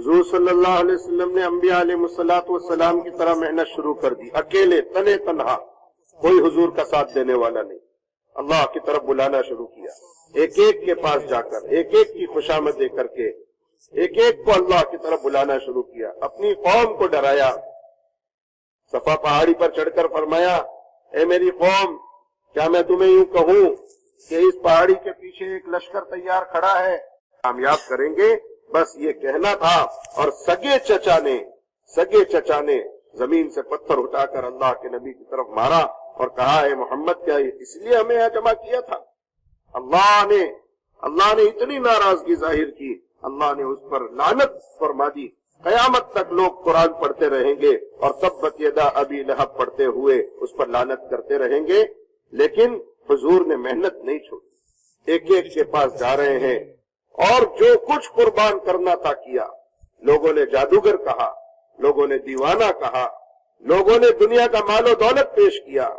حضور صلی اللہ علیہ وسلم نے انبیاء علیہ السلام کی طرح محنت شروع کر دی۔ اکیلے تنے تنہا کوئی حضور کا ساتھ دینے والا نہیں۔ اللہ کی طرف بلانا شروع کیا۔ ایک ایک کے پاس جا کر، ایک ایک کی خوشامد دے کر کے، ایک ایک کو اللہ کی طرف بلانا شروع کیا۔ اپنی قوم کو ڈرایا۔ صفا پہاڑی پر چڑھ کر فرمایا، اے میری قوم، کیا میں تمہیں یوں کہوں کہ اس پہاڑی کے پیچھے ایک لشکر تیار کھڑا ہے؟ کامیاب کریں گے بس یہ کہنا تھا اور سگے چچا نے سگے چچا نے زمین سے پتھر اٹھا کر اللہ کے نبی کی طرف مارا اور کہا، اے محمد، کیا اس لیے ہمیں یہاں جمع کیا تھا؟ اللہ نے اللہ نے اتنی ناراضگی ظاہر کی، اللہ نے اس پر لانت فرما دی۔ قیامت تک لوگ قرآن پڑھتے رہیں گے اور تب یدا ابی لہب پڑھتے ہوئے اس پر لانت کرتے رہیں گے، لیکن حضور نے محنت نہیں چھوڑی۔ ایک ایک کے پاس جا رہے ہیں۔ اور جو کچھ قربان کرنا تھا کیا۔ لوگوں نے جادوگر کہا، لوگوں نے دیوانہ کہا، لوگوں نے دنیا کا مال و دولت پیش کیا۔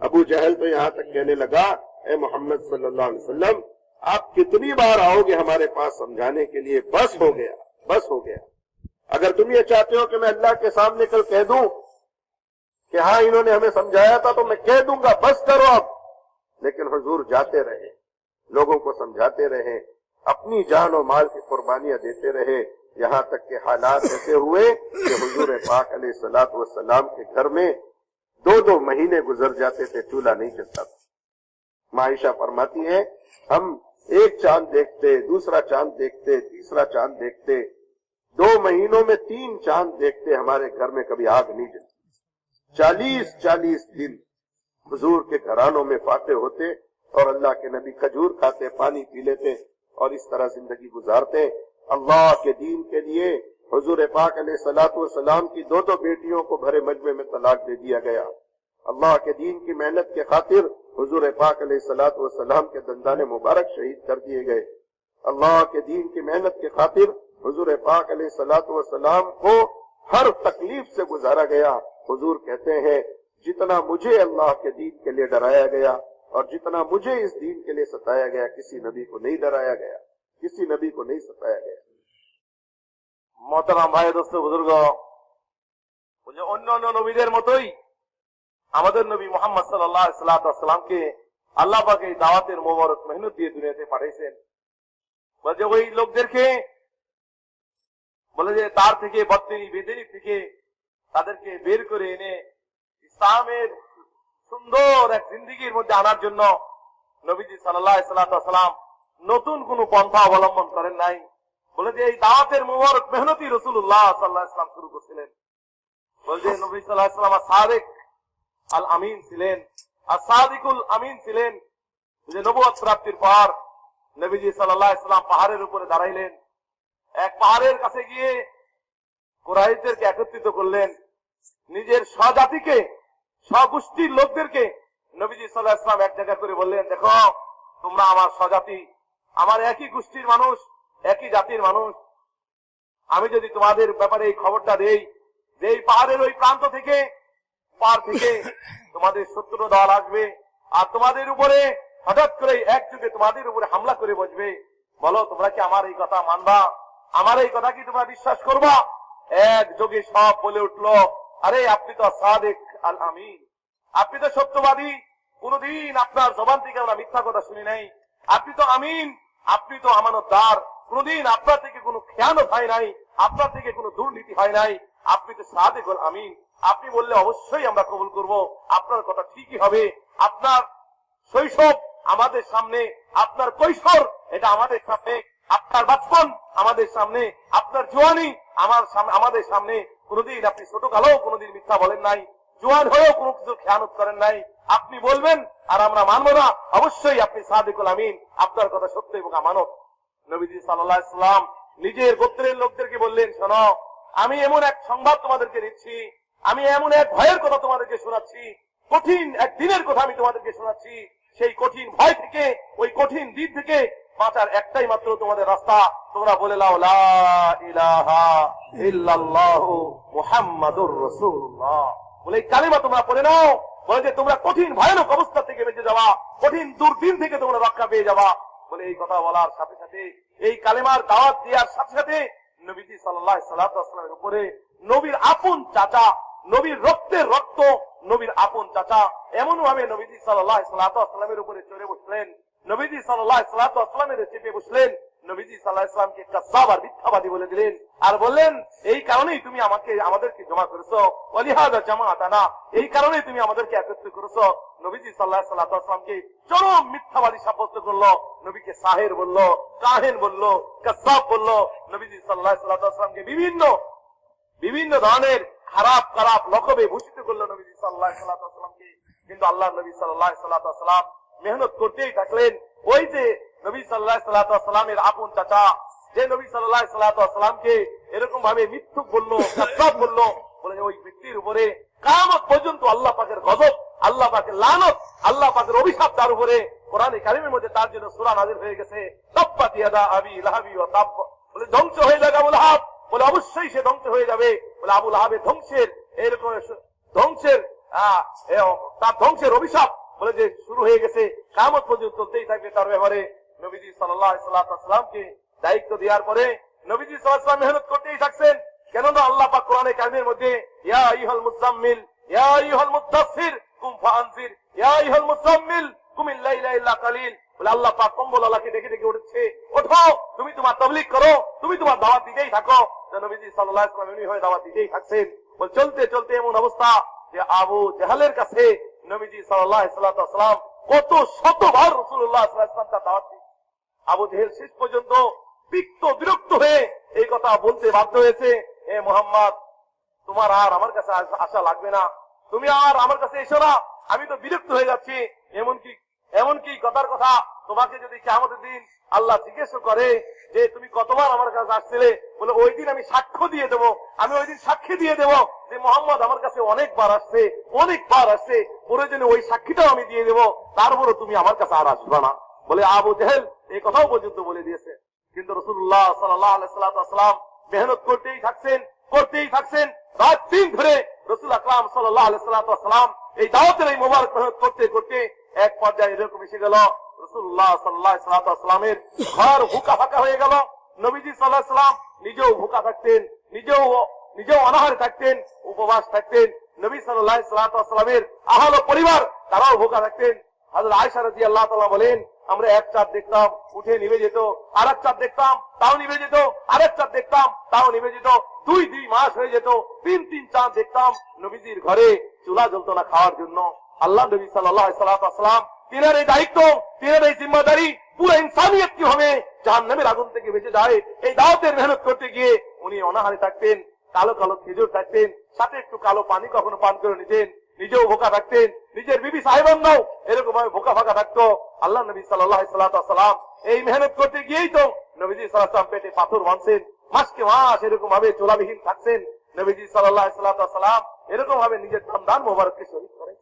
ابو جہل تو یہاں تک کہنے لگا، اے محمد صلی اللہ علیہ وسلم، آپ کتنی بار آؤ گے ہمارے پاس سمجھانے کے لیے؟ بس ہو گیا، بس ہو گیا۔ اگر تم یہ چاہتے ہو کہ میں اللہ کے سامنے کل کہہ دوں کہ ہاں انہوں نے ہمیں سمجھایا تھا تو میں کہہ دوں گا، بس کرو اب۔ لیکن حضور جاتے رہے، لوگوں کو سمجھاتے رہے اپنی جان و مال کی قربانیاں دیتے رہے۔ یہاں تک کہ حالات ایسے ہوئے کہ حضور پاک علیہ سلاۃ والسلام کے گھر میں دو دو مہینے گزر جاتے تھے، چولہا نہیں جلتا تھا۔ معائشہ فرماتی ہے ہم ایک چاند دیکھتے، دوسرا چاند دیکھتے، تیسرا چاند دیکھتے، دو مہینوں میں تین چاند دیکھتے، ہمارے گھر میں کبھی آگ نہیں جلتی۔ چالیس چالیس دن حضور کے گھرانوں میں فاتح ہوتے اور اللہ کے نبی کھجور کھاتے، پانی پی لیتے۔ اور اس طرح زندگی گزارتے اللہ کے دین کے لیے حضور پاک علیہ صلاحت والسلام کی دو دو بیٹیوں کو بھرے مجمع میں طلاق دے دیا گیا۔ اللہ کے دین کی محنت کے خاطر حضور پاک علیہ صلاحت والسلام کے دندان مبارک شہید کر دیے گئے۔ اللہ کے دین کی محنت کے خاطر حضور پاک علیہ صلاحت والسلام کو ہر تکلیف سے گزارا گیا۔ حضور کہتے ہیں، جتنا مجھے اللہ کے دین کے لیے ڈرایا گیا اور جتنا مجھے اس دین کے لیے ستایا گیا، کسی نبی کو نہیں ڈرایا گیا، کسی نبی کو نہیں اللہ کے তাদেরকে বের করে এনে ইসলামের সুন্দর এক জিন্দিগির মধ্যে আনার জন্য নবীজি সাল্লাহ নতুন কোন পন্থা অবলম্বন করেন নাই। বলে যে এই দাওয়াতের মোবারক মেহনতি রসুল্লাহ সাল্লাহ ইসলাম শুরু করছিলেন। বলছে নবী সাল্লাহ সাদেক আল আমিন ছিলেন আর সাদিকুল আমিন ছিলেন। যে নবুয়াদ প্রাপ্তির পর নবীজি সাল্লাহ পাহাড়ের উপরে দাঁড়াইলেন। এক পাহাড়ের কাছে গিয়ে কোরআদেরকে একত্রিত করলেন। নিজের স্বজাতিকে স্বগোষ্ঠীর লোকদেরকে নবীজি সাল্লাহ ইসলাম এক জায়গা করে বললেন, দেখো, তোমরা আমার স্বজাতি, আমার একই গোষ্ঠীর মানুষ, একই জাতির মানুষ। আমি যদি তোমাদের ব্যাপারে এই খবরটা দেই যে এই পাহাড়ের ওই প্রান্ত থেকে পার থেকে তোমাদের শত্রু দল আসবে আর তোমাদের উপরে হঠাৎ করে এক যুগে তোমাদের উপরে হামলা করে বসবে। বলো, তোমরা কি আমার এই কথা মানবা? আমার এই কথা কি তোমরা বিশ্বাস করবা? এক যোগে সব বলে উঠল, আরে, আপনি তো সাদেক আল আমিন আপনি তো সত্যবাদী, কোনদিন আপনার জবান থেকে আমরা মিথ্যা কথা শুনি নাই। আপনি তো আমিন, আপনি তো আমানতদার, কোনদিন আপনার থেকে কোনো খেয়ানত হয় নাই, আপনার থেকে কোনো দুর্নীতি হয় নাই। আপনি তো সাদেক আল আমিন। আপনি বললে অবশ্যই আমরা কবুল করব, আপনার কথা ঠিকই হবে। আপনার শৈশব আমাদের সামনে, আপনার কৈশোর এটা আমাদের সামনে, আপনার বাচপন আমাদের সামনে, আপনার জোয়ানি আমার আমাদের সামনে। কোনদিন আপনি ছোট কালেও কোনদিন মিথ্যা বলেন নাই। জোয়ান হয়েও কোনো কিছু খেয়ানত করেন নাই। আপনি বলবেন, আর আমরা মানব না। অবশ্যই আপনি সাদিকুল আমিন, আপনার কথা সত্য এবং আমানত। নবীজি সাল্লাহ ইসলাম নিজের গোত্রের লোকদেরকে বললেন, শোনো, আমি এমন এক সংবাদ তোমাদেরকে দিচ্ছি, আমি এমন এক ভয়ের কথা তোমাদেরকে শোনাচ্ছি, কঠিন এক দিনের কথা আমি তোমাদেরকে শোনাচ্ছি, সেই কঠিন ভয় থেকে, ওই কঠিন দিন থেকে বাঁচার একটাই মাত্র তোমাদের রাস্তা। তোমরা বলে লাও লা ইলাহা ইল্লাল্লাহু মুহাম্মাদুর রাসূলুল্লাহ। বলে, এই কালিমা তোমরা পড়ে নাও, বলে যে তোমরা কঠিন, ভয়ানক অবস্থা থেকে বেঁচে যাবা, কঠিন দুর্দিন থেকে তোমরা রক্ষা পেয়ে যাওয়া বলে এই কথা বলার সাথে সাথে, এই কালেমার দাওয়াত দেওয়ার সাথে সাথে নবীজি সাল্লাহ সাল্লাহ সাল্লামের উপরে নবীর আপন চাচা, নবীর রক্তের রক্ত, নবীর আপন চাচা এমন ভাবে নবীজি সাল্লাহ সাল্লামের উপরে চড়ে বসলেন। নবীজি সাল্লাহ সাল্লামের চেপে বসলেন নবীজি সাল্লাহ ইসলামকে আর মিথ্যাবাদী বলে দিলেন। আর বললেন, এই কারণেই তুমি আমাকে, আমাদেরকে জমা করেছ। অলিহাদা জামা আতানা এই কারণেই তুমি আমাদেরকে একত্র করেছ। নবীজি সাল্লাহ সাল্লাহামকে চরম মিথ্যাবাদী সাব্যস্ত করল। নবীকে সাহের বলল, কাহেন বলল কাসাব বলল। নবীজি সাল্লাহ সাল্লাহামকে বিভিন্ন বিভিন্ন ধরনের খারাপ খারাপ লকবে ভূষিত করল নবীজি সাল্লাহ সাল্লাহামকে কিন্তু আল্লাহ নবী সাল্লাহ সাল্লাহাম মেহনত করতেই থাকলেন। ওই যে নবী সাল্লাহ সাল্লাহামের আপন চাচা, যে নবী সাল্লাহ সাল্লাহামকে এরকম ভাবে মিথ্যুক বলল কাসাব বলল, বলে ওই ব্যক্তির উপরে কামত পর্যন্ত আল্লাহ পাকের গজব, আল্লাহ পাকের লানত, আল্লাহ পাকের অভিশাপ তার উপরে কোরআনে কারিমের মধ্যে তার জন্য সুরা নাজির হয়ে গেছে। ধ্বংস হয়ে যাবে আবুল হাব বলে, অবশ্যই সে ধ্বংস হয়ে যাবে। বলে আবুল হাবের ধ্বংসের এরকম ধ্বংসের তার ধ্বংসের অভিশাপ। বলে যে শুরু হয়ে গেছে কামত পর্যন্ত চলতেই থাকবে তার ব্যাপারে নবীজি সাল্লাহামকে দায়িত্ব দেওয়ার পরে নবীজি সাল্লাহ মেহনত করতেই থাকছেন। কেননা আল্লাহ পাক কোরআনে কারিমের মধ্যে, ইয়া ইহল মুজাম্মিল ইয়া ইহল মুদাসসির, কুম ফাআনজির, ইয়া ইহল মুজাম্মিল কুমিল লাইলা ইল্লা কালিল। বলে আল্লাহ পাক কম্বল আল্লাহকে ডেকে ডেকে উঠছে, ওঠো, তুমি তোমার তাবলীগ করো, তুমি তোমার দাওয়াত দিতেই থাকো। নবীজি ওয়াসাল্লাম এমনি হয়ে দাওয়াত দিতেই থাকছেন। চলতে চলতে এমন অবস্থা যে আবু জাহালের কাছে নবীজি আলাইহি কত শতবার রসুল্লাহ তার দাওয়াত আবু জেহেল শেষ পর্যন্ত বিক্ত, বিরক্ত হয়ে এই কথা বলতে বাধ্য হয়েছে হে মোহাম্মদ, তোমার আর আমার কাছে আসা লাগবে না। তুমি আর আমার কাছে এসো না। আমি তো বিরক্ত হয়ে যাচ্ছি। এমনকি এমনকি কথার কথা তোমাকে যদি কেমন দিন আল্লাহ জিজ্ঞেস করে যে তুমি কতবার আমার কাছে আসছিলে, বলে ওই দিন আমি সাক্ষ্য দিয়ে দেবো, আমি ওই দিন সাক্ষী দিয়ে দেবো যে মোহাম্মদ আমার কাছে অনেকবার আসছে অনেকবার আসছে প্রয়োজনে ওই সাক্ষীটাও আমি দিয়ে দেবো তারপরে তুমি আমার কাছে আর আসবে না। বলে আবু জেহেল এই কথাও পর্যন্ত বলে দিয়েছে। কিন্তু রসুল্লাহ সাল্লাম মেহনত করতেই থাকছেন করতেই থাকছেন। রাত দিন ধরে রসুল আকরাম সাল্লাম এই দাওয়াতের এই মেহনত করতে করতে এক পর্যায়ে এরকম এসে গেল। রসুল্লাহ সাল্লাহ সাল্লামের ঘর ভুকা ফাঁকা হয়ে গেল। নবীজি সাল্লাহ সাল্লাম নিজেও ভুকা থাকতেন, নিজেও নিজেও অনাহারে থাকতেন, উপবাস থাকতেন। নবী সাল্লাহ সাল্লামের আহল পরিবার তারাও ভোকা থাকতেন। হাজর আয়সা রাজি আল্লাহ তালা বলেন, আমরা এক চাঁদ দেখতাম, উঠে নিভে যেত আর এক চাঁদ দেখতাম, তাও নিভে যেত আর এক চাঁদ দেখতাম, তাও নিভে যেত, দুই দুই মাস হয়ে যেত, তিন তিন চাঁদ দেখতাম। নবীজির ঘরে চুলা জ্বলতো না খাওয়ার জন্য। আল্লাহ নবী সাল্লাম তিনার এই দায়িত্ব, তিনার এই জিম্মাদারি পুরো ইনসানিয়ত কীভাবে জাহান নামের আগুন থেকে বেঁচে যায়। এই দাওয়াতের মেহনত করতে গিয়ে উনি অনাহারে থাকতেন, কালো কালো খেজুর থাকতেন, সাথে একটু কালো পানি কখনো পান করে নিতেন, নিজেও ভোকা থাকতেন, নিজের বিবি সাহেবান্নাও এরকম ভাবে ভোকা ফাঁকা থাকতো। আল্লাহ নবী সাল্লাম এই মেহনত করতে গিয়েই তো নবীজি সাল্লাম পেটে পাথর বাঁধছেন, মাসকে মাস এরকম ভাবে চোলাবিহীন থাকছেন। নবীজি সাল্লাহ সাল্লাম এরকম ভাবে নিজের দান মোবারককে শহীদ করেছেন